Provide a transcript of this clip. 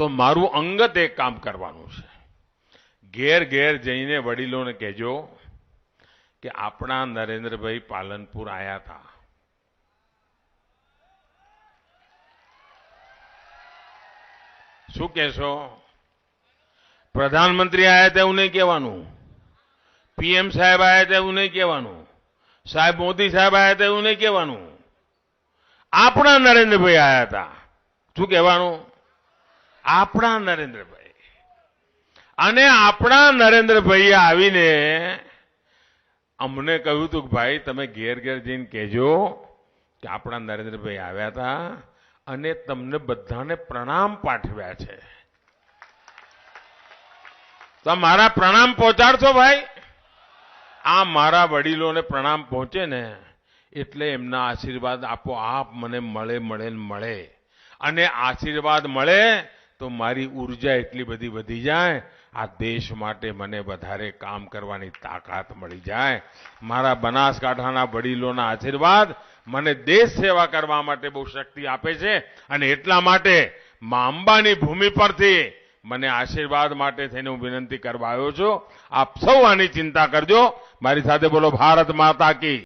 તો મારું અંગત એક કામ કરવાનું છે. ઘેર ઘેર જઈને વડીલોને કહેજો કે આપણા નરેન્દ્રભાઈ પાલનપુર આવ્યા હતા શું કહેશો? પ્રધાનમંત્રી આયા હતા નહીં કહેવાનું. પીએમ સાહેબ આવ્યા હતા એવું નહીં કહેવાનું. સાહેબ મોદી સાહેબ આયા હતા નહીં કહેવાનું. આપણા નરેન્દ્રભાઈ આવ્યા હતા શું કહેવાનું? આપણા નરેન્દ્રભાઈ. અને આપણા નરેન્દ્રભાઈએ આવીને અમને કહ્યું હતું કે ભાઈ, તમે ઘેર ઘેર જઈને કહેજો કે આપણા નરેન્દ્રભાઈ આવ્યા હતા અને તમને બધાને પ્રણામ પાઠવ્યા છે. તો મારા પ્રણામ પહોંચાડશો ભાઈ? આ મારા વડીલોને પ્રણામ પહોંચે ને એટલે એમના આશીર્વાદ આપો, આપ મને મળે મળે મળે. અને આશીર્વાદ મળે તો મારી ઊર્જા એટલી બધી વધી જાય, આ દેશ માટે મને વધારે કામ કરવાની તાકાત મળી જાય. મારા બનાસકાંઠાના વડીલોના આશીર્વાદ મને દેશ સેવા કરવા માટે બહુ શક્તિ આપે છે અને એટલા માટે મા અંબાની ભૂમિ પરથી મને આશીર્વાદ માટે થઈને હું વિનંતી કરવા આવ્યો છું. આપ સૌ આની ચિંતા કરજો. મારી સાથે બોલો, ભારત માતા કી.